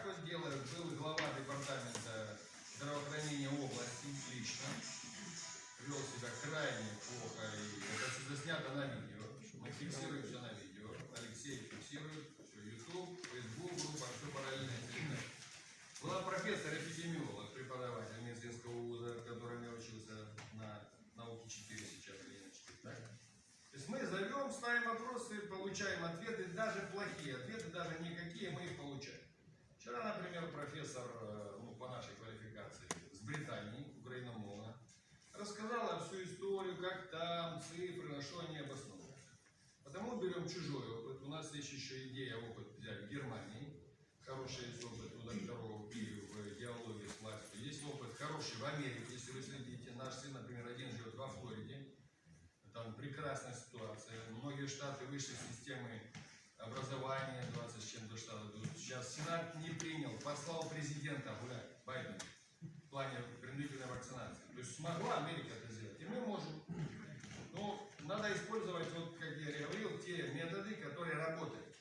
так вот делает. Был глава департамента здравоохранения области лично. Вел себя крайне плохо. И это все заснято на видео. Мы фиксируем все на видео. Алексей фиксирует. Все, YouTube, Facebook, группа, все параллельно. Была профессор-эпидемиолог, преподаватель медицинского вуза, в котором я учился на науке 4 сейчас, 4, так? То есть мы зовем, ставим вопросы, получаем ответы, даже плохие ответы, даже никакие, мы их. Вчера, например, профессор, э, ну, по нашей квалификации, с Британии, украиномона, рассказала всю историю, как там, цифры, на что они обоснованы. Потому берем чужой опыт. У нас есть еще идея опыт взять в Германии. Хороший есть опыт у докторов Киеве в диалоге с властью. Есть опыт хороший в Америке, если вы следите. Наш сын, например, один живет во Флориде. Там прекрасная ситуация. Многие штаты вышли из системы образования, 20 с чем-то штатов. Сейчас Сенат не принял, послал президента гулять, Байден, в плане принудительной вакцинации. То есть смогла Америка это сделать. И мы можем. Но надо использовать, вот как я говорил, те методы, которые работают.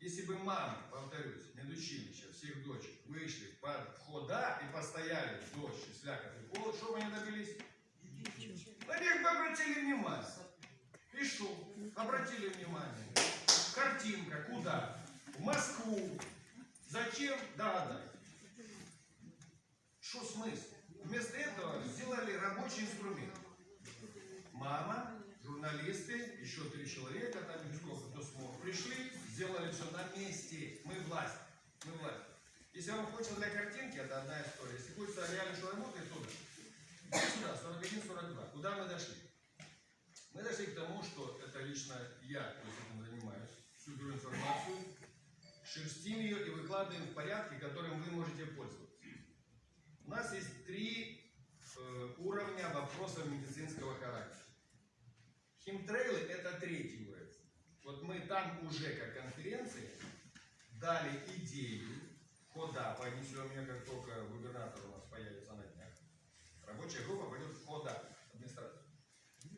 Если бы мамы, повторюсь, медучилища, всех дочек вышли под входа и постояли в дождь, и слякоть и холод, что бы они добились? На них бы обратили внимание. Пишу, обратили внимание. Картинка, куда? В Москву. Зачем? Да, да. Что смысл? Вместо этого сделали рабочий инструмент. Мама, журналисты, еще три человека, там сколько кто смог, пришли, сделали все на месте. Мы власть. Мы власть. Если вам хочется для картинки, это одна история. Если хочется реально, что работает, туда. Сюда, 41-42. Куда мы дошли? Мы дошли к тому, что это лично я, то есть всю информацию, шерстим ее и выкладываем в порядке, которым вы можете пользоваться. У нас есть три э, уровня вопросов медицинского характера. Химтрейлы – это третий уровень. Вот мы там уже, как конференции, дали идею, хода понесем ее, как только губернатор у нас появится на днях. Рабочая группа пойдет в хода администрации.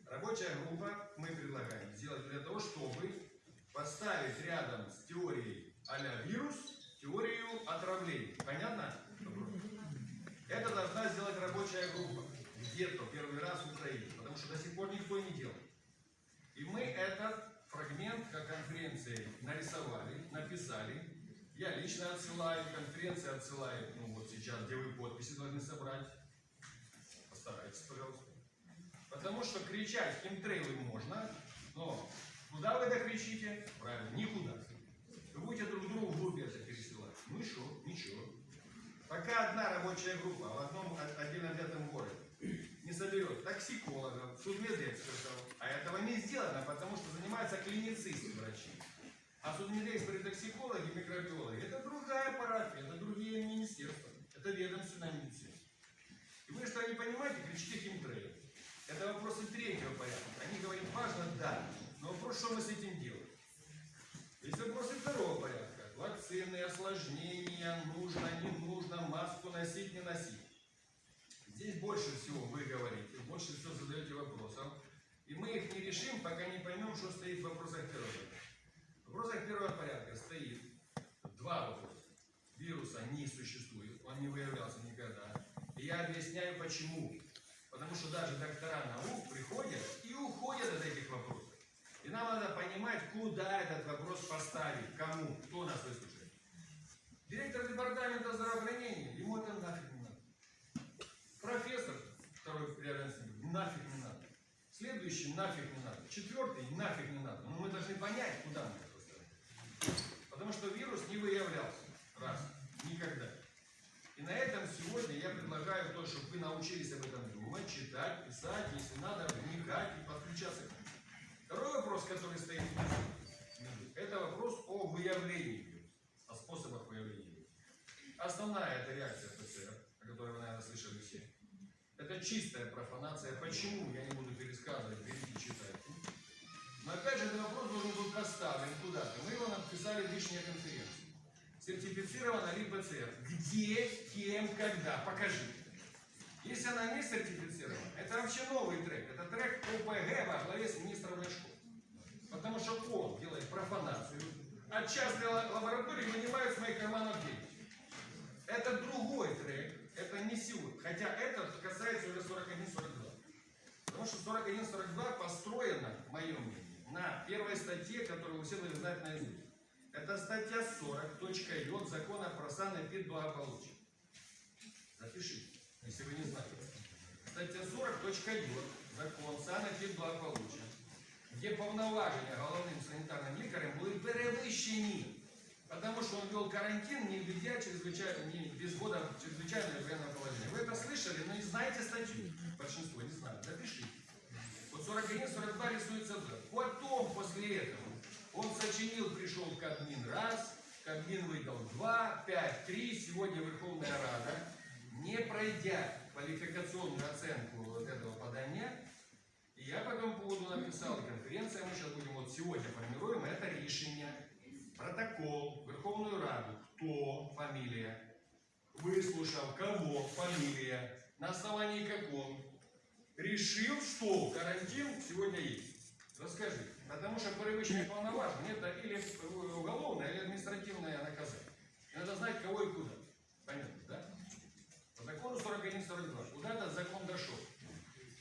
Рабочая группа мы предлагаем сделать для того, чтобы поставить рядом с теорией а вирус теорию отравлений. Понятно? Это должна сделать рабочая группа. Где-то первый раз в Украине. Потому что до сих пор никто не делал. И мы этот фрагмент как конференции нарисовали, написали. Я лично отсылаю, конференция отсылает, ну вот сейчас, где вы подписи должны собрать. Постарайтесь, пожалуйста. Потому что кричать химтрейлы можно, но куда вы докричите? Правильно, никуда. Вы будете друг другу в группе это пересылать. Ну и что? Ничего. Пока одна рабочая группа в одном отдельно взятом городе не соберет токсикологов, судмедэкспертов, а этого не сделано, потому что занимаются клиницисты врачи. А судмедэксперты, токсикологи, микробиологи – это другая парафия, это другие министерства, это ведомственная медицина. И вы что не понимаете, кричите химтрейл. Это вопросы третьего порядка. Они говорят, важно, да, но вопрос, что мы с этим делаем. Есть вопросы второго порядка. Вакцины, осложнения, нужно, не нужно, маску носить, не носить. Здесь больше всего вы говорите, больше всего задаете вопросов. И мы их не решим, пока не поймем, что стоит в вопросах первого порядка. В вопросах первого порядка стоит два вопроса. Вируса не существует, он не выявлялся никогда. И я объясняю почему. Потому что даже доктора наук приходят и уходят от этих вопросов. И нам надо понимать, куда этот вопрос поставить, кому, кто нас выслушает. Директор департамента здравоохранения, ему это нафиг не надо. Профессор, второй рядом нафиг не надо. Следующий нафиг не надо. Четвертый нафиг не надо. Но мы должны понять, куда мы это поставим. Потому что вирус не выявлялся. Раз. Никогда. И на этом сегодня я предлагаю то, чтобы вы научились об этом думать, читать, писать, если надо, вникать и подключаться к. Второй вопрос, который стоит внизу, это вопрос о выявлении вируса, о способах выявления вируса. Основная это реакция ПЦР, о которой вы, наверное, слышали все. Это чистая профанация. Почему? Я не буду пересказывать, берите, читайте. Но опять же, этот вопрос должен быть поставлен куда-то. Мы его написали в лишней конференции. Сертифицирована ли ПЦР? Где, кем, когда? Покажи. Если она не сертифицирована, это вообще новый трек. Это трек ОПГ во главе с министром Ляшко. Потому что он делает профанацию, а частные ла- лаборатории вынимают с моих карманов деньги. Это другой трек, это не сегодня. Хотя это касается уже 41-42. Потому что 41-42 построено, мое мнение, на первой статье, которую все должны знать наизусть. Это статья 40, точка йод закона про санэпидблагополучие. Запишите, если вы не знаете. Стаття 40, точка йод, закон санэпідблагополуччя, где повноваження головним санітарним лікарем були перевищені. Потому что он вел карантин, не введя чрезвычайно, не без года чрезвычайного военного положения. Вы это слышали, но не знаете статью. Большинство не знают. Запишите. Вот 41-42 рисуется в год. Потом, после этого, он сочинил, пришел в Кабмин раз, Кабмин выдал два, пять, три. Сегодня Верховная Рада, не пройдя квалификационную оценку вот этого подания, и я по этому поводу написал, конференция мы сейчас будем, вот сегодня формируем это решение, протокол, Верховную Раду, кто, фамилия, выслушал, кого, фамилия, на основании каком, решил, что карантин сегодня есть. Расскажи. Потому что превышение полноважен это или уголовное, или административное наказание. Надо знать, кого и куда. Понятно, да? По закону 41-42. Куда этот закон дошел?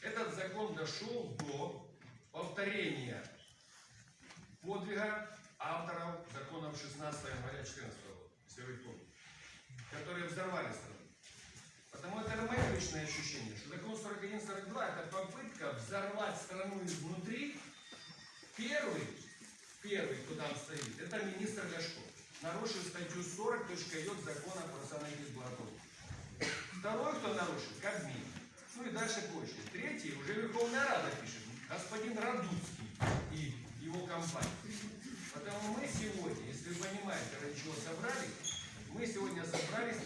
Этот закон дошел до повторения подвига авторов законов 16 января 14 года, если вы помните, которые взорвали страну. Потому это мое личное ощущение, что закон 41-42 это попытка взорвать страну изнутри. Первый, первый, кто там стоит, это министр Ляшко. Нарушил статью 40, точка йод закона про санэпидблагополучие. Второй, кто нарушил, Кабмин. Ну и дальше позже. Третий, уже Верховная Рада пишет, господин Радуцкий и его компания. Потому мы сегодня, если вы понимаете, ради чего собрались, мы сегодня собрались